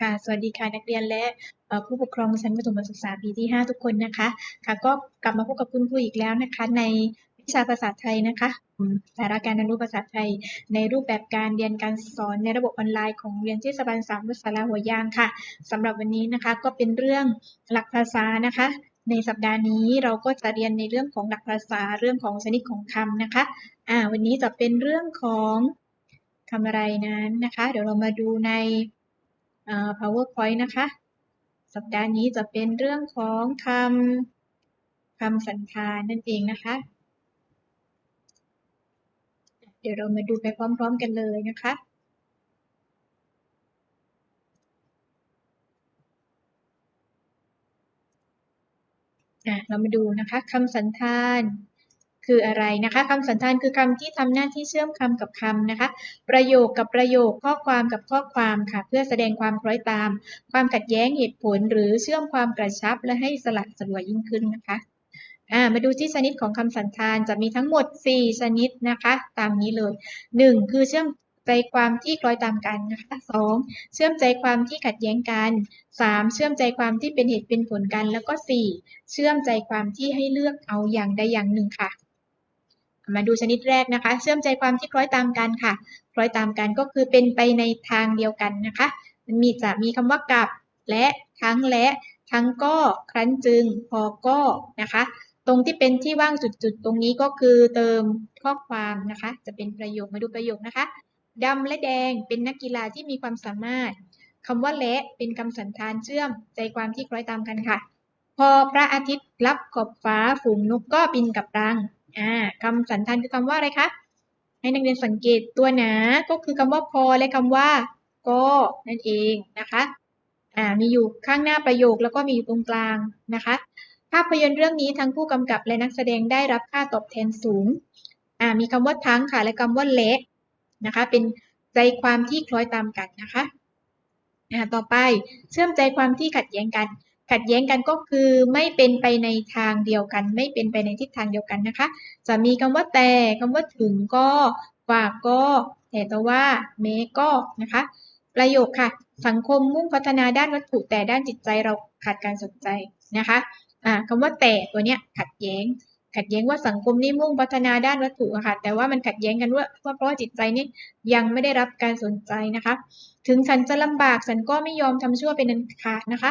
ค่ะ สวัสดีค่ะนักเรียนและผู้ปกครองชั้นประถมศึกษาปีที่ 5 ทุกคนนะคะ ค่ะ ก็กลับมาพบกับคุณครูอีกแล้วนะคะ ในวิชาภาษาไทยนะคะสาระการเรียนรู้ภาษาไทย ในรูปแบบการเรียนการสอนในระบบออนไลน์ของเรียนเทศบาลสามวสาราหัวยางค่ะสำหรับวันนี้นะคะก็เป็นเรื่องหลักภาษานะคะในสัปดาห์นี้เราก็จะเรียนในเรื่องของหลักภาษาเรื่องของชนิดของคำนะคะ อ่า วันนี้จะเป็นเรื่องของคำอะไรนั้นนะคะ เดี๋ยวเรามาดูใน PowerPoint นะคะ สัปดาห์นี้จะเป็นเรื่องของคำคำสันธานนั่นเองนะคะ เดี๋ยวเรามาดูไปพร้อมๆกันเลยนะคะเรามาดูนะคะคำสันธาน คืออะไรนะคะคำสันธานคือคำที่ทำหน้าที่เชื่อมคำกับคำนะคะ ประโยคกับประโยคข้อความกับข้อความค่ะ เพื่อแสดงความคล้อยตาม ความขัดแย้งเหตุผล หรือเชื่อมความกระชับและให้สลัดสลวยยิ่งขึ้นนะคะมาดูที่ชนิดของคำสันธานจะมีทั้งหมด 4 ชนิดนะคะ ตามนี้เลย 1. คือเชื่อมใจความที่คล้อยตามกันนะคะ 2. เชื่อมใจความที่ขัดแย้งกัน 3. เชื่อมใจความที่เป็นเหตุเป็นผลกัน แล้วก็ 4. เชื่อมใจความที่ให้เลือกเอาอย่างใดอย่างหนึ่งค่ะ มาดูชนิดแรกนะคะ เชื่อมใจความที่คล้อยตามกันค่ะ คล้อยตามกันก็คือเป็นไปในทางเดียวกันนะคะ มันมีจะมีคำว่ากับและทั้งและทั้งก็ครั้นจึงพอก็นะคะ ตรงที่เป็นที่ว่างจุดๆ ตรงนี้ก็คือเติมข้อความนะคะ จะเป็นประโยคมาดูประโยคนะคะดำและแดงเป็นนักกีฬาที่มีความสามารถคำว่าและเป็นคำสันธานเชื่อมใจความที่คล้อยตามกันค่ะ พอพระอาทิตย์รับขอบฟ้าฝูงนกก็บินกับรัง อ่าคำสันธานคือคำว่าอะไรคะ ให้นักเรียนสังเกตตัวหนาก็คือคำว่าพอและคำว่าก็นั่นเองนะคะอ่ามีอยู่ข้างหน้าประโยคแล้วก็มีอยู่ตรงกลางนะคะ ภาพยนตร์เรื่องนี้ทั้งผู้กำกับและนักแสดงได้รับค่าตอบแทนสูงอ่ามีคำว่าทั้งค่ะและคำว่าและนะคะ เป็นใจความที่คล้อยตามกันนะคะอ่าต่อไปเชื่อมใจความที่ขัดแย้งกัน ขัดแย้งกันก็คือไม่เป็นไปในทางเดียวกัน ไม่เป็นไปในทิศทางเดียวกันนะคะ จะมีคำว่าแต่คำว่าถึงก็กว่าก็แต่แต่ว่าแม้ก็นะคะ ประโยคค่ะ สังคมมุ่งพัฒนาด้านวัตถุแต่ด้านจิตใจเราขาดการสนใจนะคะอ่าคำว่าแต่ตัวเนี้ยขัดแย้ง ขัดแย้งว่าสังคมนี่มุ่งพัฒนาด้านวัตถุค่ะแต่ว่ามันขัดแย้งกันว่าว่าเพราะจิตใจนี่ยังไม่ได้รับการสนใจนะคะ ถึงฉันจะลำบากฉันก็ไม่ยอมทำชั่วเป็นอันขาดนะคะ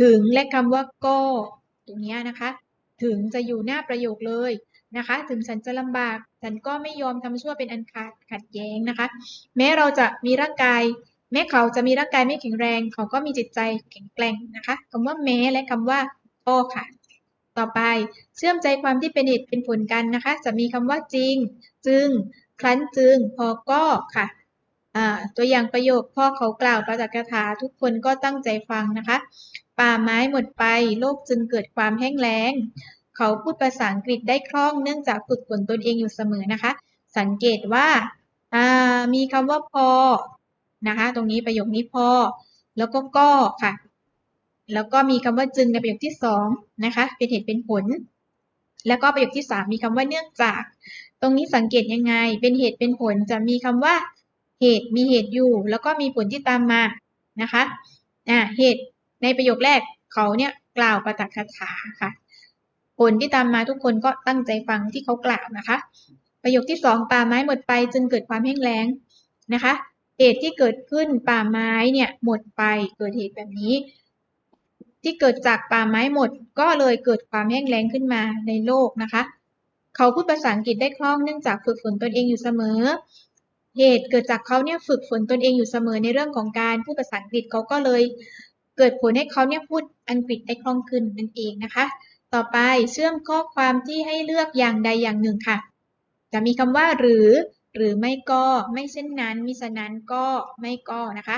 ถึงและคำว่าก็ตรงนี้นะคะ ถึงจะอยู่หน้าประโยคเลยนะคะ ถึงฉันจะลำบาก ฉันก็ไม่ยอมทำชั่วเป็นอันขาดขัดแย้งนะคะ แม้เราจะมีร่างกาย แม้เขาจะมีร่างกายไม่แข็งแรง เขาก็มีจิตใจแข็งแกร่งนะคะคำว่าแม้และคำว่าก็ค่ะ ต่อไปเชื่อมใจความที่เป็นเหตุเป็นผลกันนะคะ จะมีคำว่าจริง จึง ครั้นจึง พอก็ค่ะตัวอย่างประโยคพ่อเขากล่าวประจักษ์คาถาทุกคนก็ตั้งใจฟังนะคะ ป่าไม้หมดไป โลกจึงเกิดความแห้งแล้ง เขาพูดภาษาอังกฤษได้คล่องเนื่องจากฝึกฝนตนเองอยู่เสมอนะคะ สังเกตว่ามีคำว่าพอนะคะ ตรงนี้ประโยคนี้พอ แล้วก็ก็ค่ะ แล้วก็มีคำว่าจึงในประโยคที่สองนะคะ เป็นเหตุเป็นผล แล้วก็ประโยคที่สามมีคำว่าเนื่องจาก ตรงนี้สังเกตยังไง เป็นเหตุเป็นผลจะมีคำว่า เหตุมีเหตุอยู่ แล้วก็มีผลที่ตามมานะคะอ่าเหตุ ในประโยคแรกเขาเนี่ยกล่าวประตักคาถาค่ะ ผลที่ตามมาทุกคนก็ตั้งใจฟังที่เขากล่าวนะคะ ประโยคที่สองป่าไม้หมดไปจึงเกิดความแห้งแล้งนะคะเหตุที่เกิดขึ้นป่าไม้เนี่ยหมดไปเกิดเหตุแบบนี้ ที่เกิดจากป่าไม้หมดก็เลยเกิดความแห้งแล้งขึ้นมาในโลกนะคะ เขาพูดภาษาอังกฤษได้คล่องเนื่องจากฝึกฝนตนเองอยู่เสมอ เหตุเกิดจากเขาเนี่ยฝึกฝนตนเองอยู่เสมอในเรื่องของการพูดภาษาอังกฤษเขาก็เลย เกิดผลให้เขาเนี่ยพูดอังกฤษได้คล่องขึ้นนั่นเองนะคะ ต่อไปเชื่อมข้อความที่ให้เลือกอย่างใดอย่างหนึ่งค่ะ จะมีคำว่าหรือ หรือไม่ก็ไม่เช่นนั้นมิฉะนั้นก็ไม่ก็นะคะ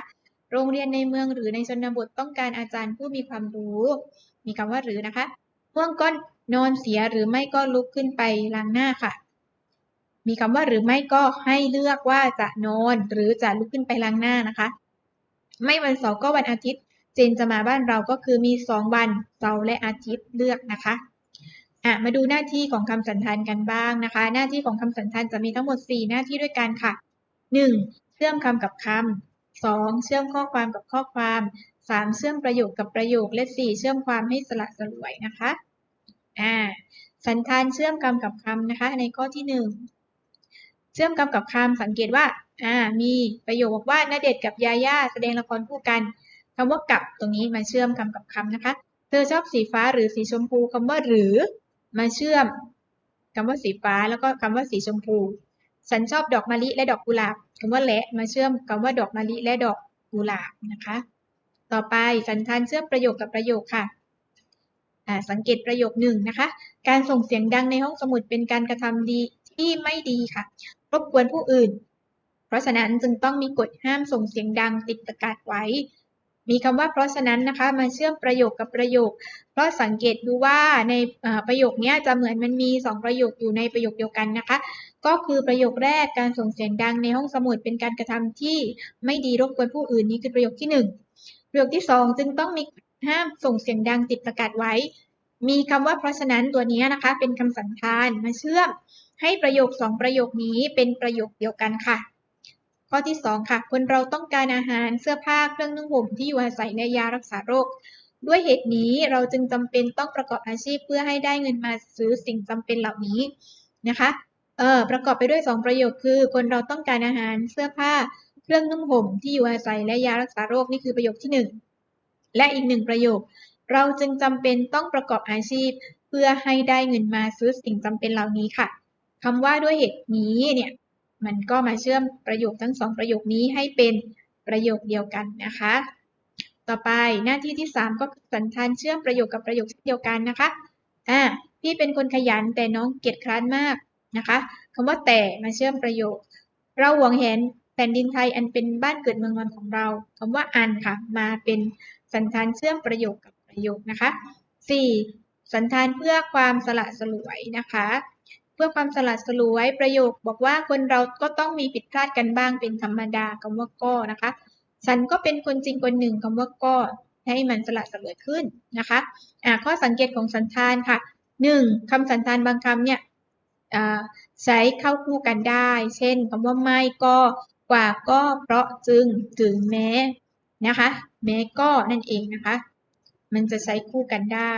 โรงเรียนในเมืองหรือในชนบทต้องการอาจารย์ผู้มีความรู้ มีคำว่าหรือนะคะง่วงก็นอนเสียหรือไม่ก็ลุกขึ้นไปล้างหน้าค่ะ มีคำว่าหรือไม่ก็ให้เลือกว่าจะนอนหรือจะลุกขึ้นไปล้างหน้านะคะ ไม่วันเสาร์ก็วันอาทิตย์ เจนจะมาบ้านเราก็คือมีสองวันเสาร์และอาทิตย์เลือกนะคะอะมาดูหน้าที่ของคำสันธานกันบ้างนะคะ หน้าที่ของคำสันธานจะมีทั้งหมด 4 หน้าที่ด้วยกันค่ะ 1. เชื่อมคำกับคำ 2 เชื่อมข้อความกับข้อความ 3 เชื่อมประโยคกับประโยค และ 4 เชื่อมความให้สละสลวยนะคะอ่าสันธานเชื่อมคำกับคำนะคะ ในข้อที่ 1 เชื่อมคำกับคำสังเกตว่าอ่ามีประโยคบอกว่าณเดชกับยาย่าแสดงละครคู่กัน คำว่ากับตรงนี้มาเชื่อมคำกับคำนะคะ เธอชอบสีฟ้าหรือสีชมพูคำว่าหรือมาเชื่อมคำว่าสีฟ้าแล้วก็คำว่าสีชมพู ฉันชอบดอกมะลิและดอกกุหลาบคำว่าและมาเชื่อมคำว่าดอกมะลิและดอกกุหลาบนะคะ ต่อไปสันธานเชื่อมประโยคกับประโยคค่ะสังเกตประโยคหนึ่งนะคะ การส่งเสียงดังในห้องสมุดเป็นการกระทำดีที่ไม่ดีค่ะ รบกวนผู้อื่น เพราะฉะนั้นจึงต้องมีกฎห้ามส่งเสียงดังติดประกาศไว้ มีคำว่าเพราะฉะนั้นนะคะมาเชื่อมประโยคกับประโยค เพราะสังเกตดูว่าในประโยคนี้จะเหมือนมันมี 2 ประโยคอยู่ในประโยคเดียวกันนะคะ ก็คือประโยคแรกการส่งเสียงดังในห้องสมุดเป็นการกระทำที่ไม่ดีรบกวนผู้อื่นนี่คือประโยคที่ 1 ประโยคที่ 2 จึงต้องมีห้ามส่งเสียงดังติดประกาศไว้ มีคำว่าเพราะฉะนั้นตัวนี้นะคะ เป็นคำสันธานมาเชื่อมให้ประโยค 2 ประโยคนี้เป็นประโยคเดียวกันค่ะ ข้อที่ 2 ค่ะ คนเราต้องการอาหารเสื้อผ้าเครื่องนุ่งห่มที่อยู่อาศัยในยารักษาโรค ด้วยเหตุนี้เราจึงจำเป็นต้องประกอบอาชีพเพื่อให้ได้เงินมาซื้อสิ่งจำเป็นเหล่านี้นะคะเออประกอบไปด้วย 2 ประโยคคือ คนเราต้องการอาหารเสื้อผ้าเครื่องนุ่งห่มที่อยู่อาศัยและยารักษาโรคนี่คือประโยคที่ 1 และอีกหนึ่งประโยค เราจึงจำเป็นต้องประกอบอาชีพ เพื่อให้ได้เงินมาซื้อสิ่งจำเป็นเหล่านี้ค่ะคำว่าด้วยเหตุนี้เนี่ย มันก็มาเชื่อมประโยคทั้งสองประโยคนี้ให้เป็นประโยคเดียวกันนะคะ ต่อไปหน้าที่ที่ 3 ก็สันธานเชื่อมประโยคกับประโยคเดียวกันนะคะ อ่า พี่เป็นคนขยันแต่น้องเกียจคร้านมากนะคะคำว่าแต่มาเชื่อมประโยค เราหวงเห็นแผ่นดินไทยอันเป็นบ้านเกิดเมืองนอนของเราคำว่าอันค่ะ มาเป็นสันธานเชื่อมประโยคกับประโยคนะคะ 4. สันธานเพื่อความสละสลวยนะคะ พื่อความสละสลวยประโยค บอกว่าคนเราก็ต้องมีผิดพลาดกันบ้างเป็นธรรมดาคำว่าก็นะคะ ฉันก็เป็นคนจริงคนหนึ่งคำว่าก็ให้มันสละสลวยขึ้นนะคะอ่าข้อสังเกตของสันธานค่ะ 1. คำสันธานบางคำเนี่ยใช้เข้าคู่กันได้ เช่นคำว่าไม่ก็กว่าก็เพราะจึงถึงแม้นะคะ แม้ก็นั่นเองนะคะ มันจะใช้คู่กันได้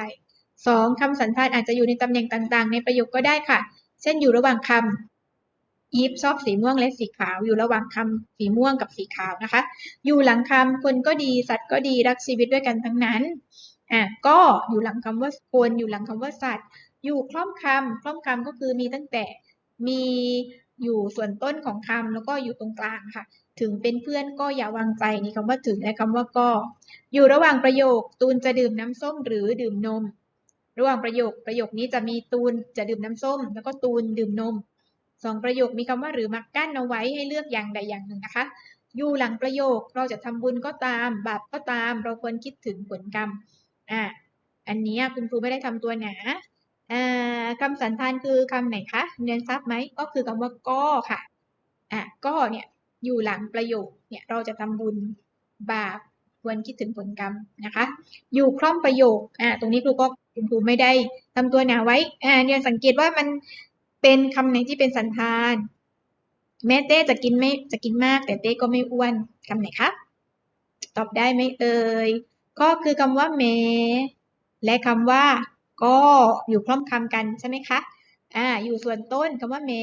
2. คำสันธานอาจจะอยู่ในตำแหน่งต่างๆ ในประโยคก็ได้ค่ะ เช่นอยู่ระหว่างคำอีฟชอบสีม่วงและสีขาว อยู่ระหว่างคำสีม่วงกับสีขาวนะคะ อยู่หลังคำคนก็ดีสัตว์ก็ดีรักชีวิตด้วยกันทั้งนั้นอะก็อยู่หลังคำว่าคนอยู่หลังคำว่าสัตว์ อยู่คล่อมคำคล่อมคำก็คือมีตั้งแต่มีอยู่ส่วนต้นของคำแล้วก็อยู่ตรงกลางค่ะ ถึงเป็นเพื่อนก็อย่าวางใจนี่คำว่าถึงและคำว่าก็ อยู่ระหว่างประโยคตูนจะดื่มน้ำส้มหรือดื่มนม ระหว่างประโยคประโยคนี้จะมีตูนจะดื่มน้ำส้ม แล้วก็ตูนดื่มนมสองประโยคมีคำว่าหรือมากั้นเอาไว้ให้เลือกอย่างใดอย่างหนึ่งนะคะ อยู่หลังประโยคเราจะทำบุญก็ตาม บาปก็ตาม เราควรคิดถึงผลกรรมอ่าอันนี้คุณครูไม่ได้ทำตัวหนาอ่าคำสันธานคือคำไหนคะเรียนทราบไหมก็คือคำว่าก็ค่ะอะก็เนี่ยอยู่หลังประโยคเนี่ยเราจะทำบุญบาปควรคิดถึงผลกรรมนะคะ อยู่คล่อมประโยคอ่าตรงนี้ครูก็ คุณครูไม่ได้ทำตัวหนาไว้อ่าเนี่ยสังเกตว่ามันเป็นคำไหนที่เป็นสันธาน แม้เต้จะกินไม่จะกินมาก แต่เต้ก็ไม่อ้วนคำไหนคะตอบได้ไหมเอ่ยก็คือคำว่าแม้และคำว่าก็อยู่คล่อมคำกันใช่ไหมคะอ่าอยู่ส่วนต้นคำว่าแม้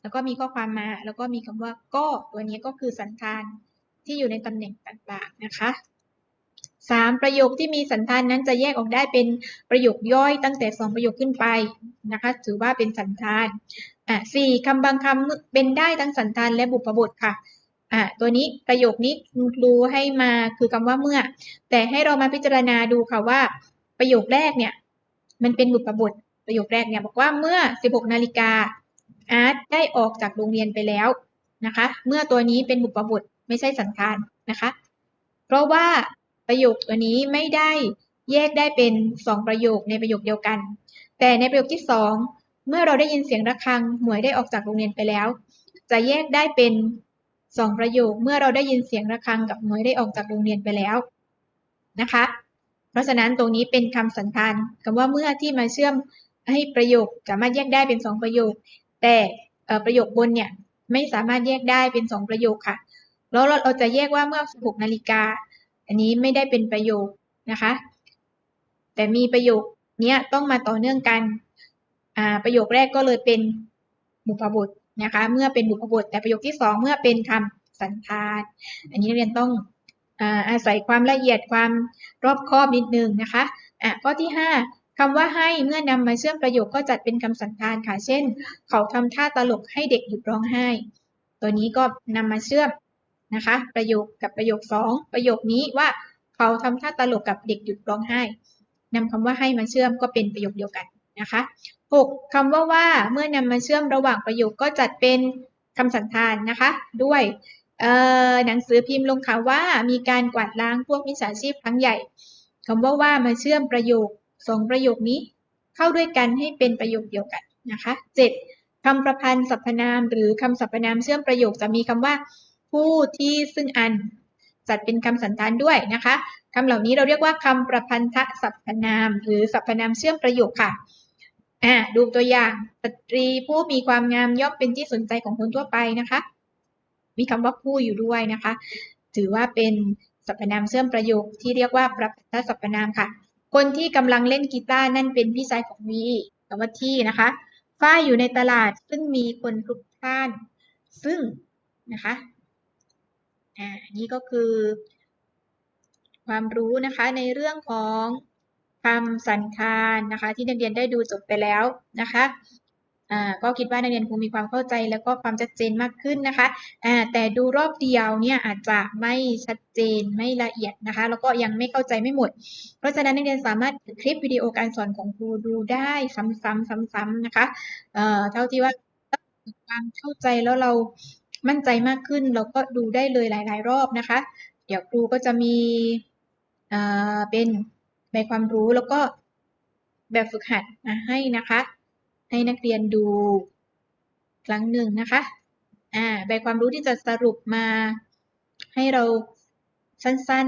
แล้วก็มีข้อความมา แล้วก็มีคำว่าก็ตัวนี้ก็คือสันธานที่อยู่ในตำแหน่งต่างๆนะคะ 3. ประโยคที่มีสันธานนั้นจะแยกออกได้เป็นประโยคย่อยตั้งแต่ 2 ประโยคขึ้นไปนะคะ ถือว่าเป็นสันธานอะสี่คำบางคำเป็นได้ทั้งสันธานและบุพบทค่ะอะตัวนี้ประโยคนี้ครูให้มาคือคำว่าเมื่อ แต่ให้เรามาพิจารณาดูค่ะว่า ประโยคแรกเนี่ย มันเป็นบุพบท ประโยคแรกเนี่ยบอกว่าเมื่อ 16นาฬิกาอาร์ตได้ออกจากโรงเรียนไปแล้วนะคะ เมื่อตัวนี้เป็นบุพบทไม่ใช่สันธานนะคะ เพราะว่า ประโยคตัวนี้ไม่ได้แยกได้เป็น 2 ประโยคในประโยคเดียวกัน แต่ในประโยคที่ 2 เมื่อเราได้ยินเสียงระฆังหมวยได้ออกจากโรงเรียนไปแล้ว จะแยกได้เป็น 2 ประโยคเมื่อเราได้ยินเสียงระฆังกับหมวยได้ออกจากโรงเรียนไปแล้วนะคะ เพราะฉะนั้นตรงนี้เป็นคำสันธานคำว่าเมื่อที่มาเชื่อมให้ประโยคสามารถแยกได้เป็น 2 ประโยค แต่ประโยคบนเนี่ยไม่สามารถแยกได้เป็น 2 ประโยคค่ะ แล้วเราเราจะแยกว่าเมื่อ 16 นาฬิกา อันนี้ไม่ได้เป็นประโยคนะคะ แต่มีประโยคเนี้ยต้องมาต่อเนื่องกัน อ่า ประโยคแรกก็เลยเป็นบุพบทนะคะ เมื่อเป็นบุพบท แต่ประโยคที่สองเมื่อเป็นคำสันธานอันนี้นักเรียนต้องอาอาศัยความละเอียดความรอบคอบนิดนึงนะคะ อะข้อที่ห้าคำว่าให้เมื่อนำมาเชื่อมประโยคก็จัดเป็นคำสันธานค่ะ เช่น เขาทำท่าตลกให้เด็กหยุดร้องไห้ ตัวนี้ก็นำมาเชื่อม นะคะ ประโยคกับประโยคสองประโยคนี้ว่าเขาทำท่าตลกกับเด็กหยุดร้องไห้นำคำว่าให้มาเชื่อมก็เป็นประโยคเดียวกันนะคะหกคำว่าว่าเมื่อนำมาเชื่อมระหว่างประโยคก็จัดเป็นคำสันธานนะคะ ด้วยหนังสือพิมพ์ลงข่าวว่ามีการกวาดล้างพวกมิจฉาชีพครั้งใหญ่คำว่าว่ามาเชื่อมประโยคสองประโยคนี้ เข้าด้วยกันให้เป็นประโยคเดียวกันนะคะเจ็ดคำประพันธ์สรรพนาม หรือคำสรรพนามเชื่อมประโยคจะมีคำว่า ผู้ที่ซึ่งอัน จัดเป็นคำสันธานด้วยนะคะคำเหล่านี้เราเรียกว่าคำประพันธสรรพนาม หรือสรรพนามเชื่อมประโยคค่ะอ่าดูตัวอย่างสตรีผู้มีความงามย่อมเป็นที่สนใจของคนทั่วไปนะคะ มีคำว่าผู้อยู่ด้วยนะคะ ถือว่าเป็นสรรพนามเชื่อมประโยคที่เรียกว่าประพันธสรรพนามค่ะ คนที่กำลังเล่นกีตาร์นั่นเป็นพี่ชายของวีคำว่าที่นะคะฝ้ายอยู่ในตลาดซึ่งมีคนพลุกพล่าน ซึ่งนะคะ อ่านี่ก็คือ ความรู้นะคะในเรื่องของคำสันธานนะคะ ที่นักเรียนได้ดูจบไปแล้วนะคะอ่าก็คิดว่านักเรียนคงมีความเข้าใจแล้วก็ความชัดเจนมากขึ้นนะคะอ่าแต่ดูรอบเดียวเนี่ยอาจจะไม่ชัดเจนไม่ละเอียดนะคะ แล้วก็ยังไม่เข้าใจไม่หมด เพราะฉะนั้นนักเรียนสามารถคลิปวิดีโอการสอนของครูดูได้ซ้ำๆซ้ำๆนะคะเอ่อเท่าที่ว่าความเข้าใจแล้วเรา มั่นใจมากขึ้นเราก็ดูได้เลยหลาย ๆ รอบนะคะ เดี๋ยวครูก็จะมีเป็นใบความรู้แล้วก็แบบฝึกหัดมาให้นะคะ ให้นักเรียนดูครั้งหนึ่งนะคะอ่าใบความรู้ที่จะสรุปมาให้เราสั้น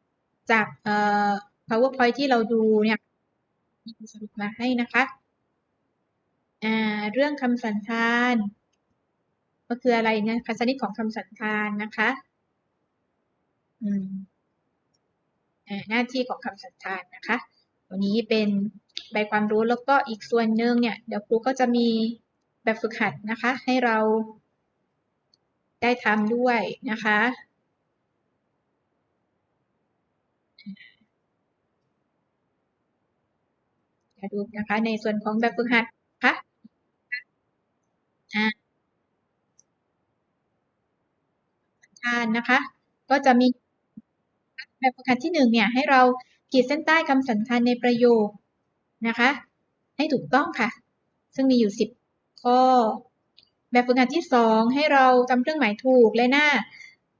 ๆจากเอ่อ powerpoint ที่เราดูเนี่ยสรุปมาให้นะคะอ่าเรื่องคำสันธาน ก็คืออะไรเนี่ยคำชนิดของคำสันธานนะคะอืมหน้าที่ของคำสันธานนะคะตัวนี้เป็นใบความรู้แล้วก็อีกส่วนหนึ่งเนี่ยเดี๋ยวครูก็จะมีแบบฝึกหัดนะคะ ให้เราได้ทำด้วยนะคะดูนะคะในส่วนของแบบฝึกหัดคะทา นะคะ ก็จะมีแบบฝึกหัดที่หนึ่งเนี่ยให้เราขีดเส้นใต้คำสันธานในประโยคนะคะ ให้ถูกต้องค่ะ ซึ่งมีอยู่ 10 ข้อ แบบฝึกหัดที่ 2 ให้เราจำเครื่องหมายถูกและหน้า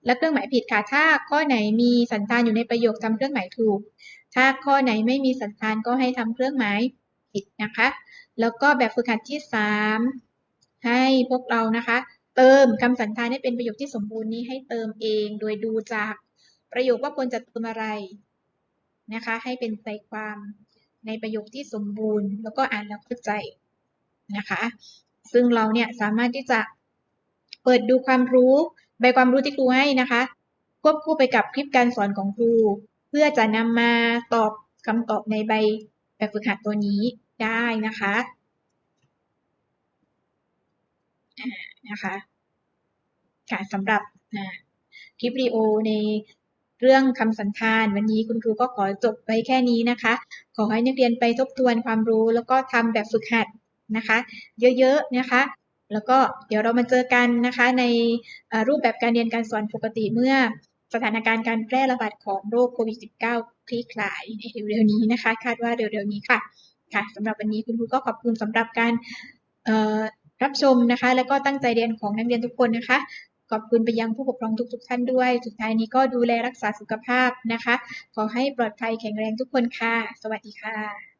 และเครื่องหมายผิดค่ะ ถ้าข้อไหนมีสันธานอยู่ในประโยคจำเครื่องหมายถูก ถ้าข้อไหนไม่มีสันธานก็ให้ทำเครื่องหมายผิดนะคะ แล้วก็แบบฝึกหัดที่ 3 ให้พวกเรานะคะ เติมคำสันธานให้เป็นประโยคที่สมบูรณ์นี้ให้เติมเองโดยดูจากประโยคว่าควรจะเติมอะไรนะคะ ให้เป็นใจความในประโยคที่สมบูรณ์ แล้วก็อ่านแล้วเข้าใจนะคะ ซึ่งเราเนี่ยสามารถที่จะเปิดดูความรู้ใบความรู้ที่ครูให้นะคะ ควบคู่ไปกับคลิปการสอนของครู เพื่อจะนำมาตอบคำตอบในใบแบบฝึกหัดตัวนี้ได้นะคะ นะคะค่ะสำหรับคลิปวิดีโอในเรื่องคำสันธานวันนี้คุณครูก็ขอจบไปแค่นี้นะคะ ขอให้นักเรียนไปทบทวนความรู้แล้วก็ทำแบบฝึกหัดนะคะ เยอะๆนะคะ แล้วก็เดี๋ยวเรามาเจอกันนะคะในรูปแบบการเรียนการสอนปกติเมื่อสถานการณ์การแพร่ระบาดของโรคโควิด -19 คลี่คลายในเร็วๆนี้นะคะ คาดว่าเร็วๆนี้ค่ะ ค่ะสำหรับวันนี้คุณครูก็ขอบคุณสำหรับการ รับชมนะคะ แล้วก็ตั้งใจเรียนของนักเรียนทุกคนนะคะ ขอบคุณไปยังผู้ปกครองทุก ๆ ท่านด้วย สุดท้ายนี้ก็ดูแลรักษาสุขภาพนะคะ ขอให้ปลอดภัยแข็งแรงทุกคนค่ะ สวัสดีค่ะ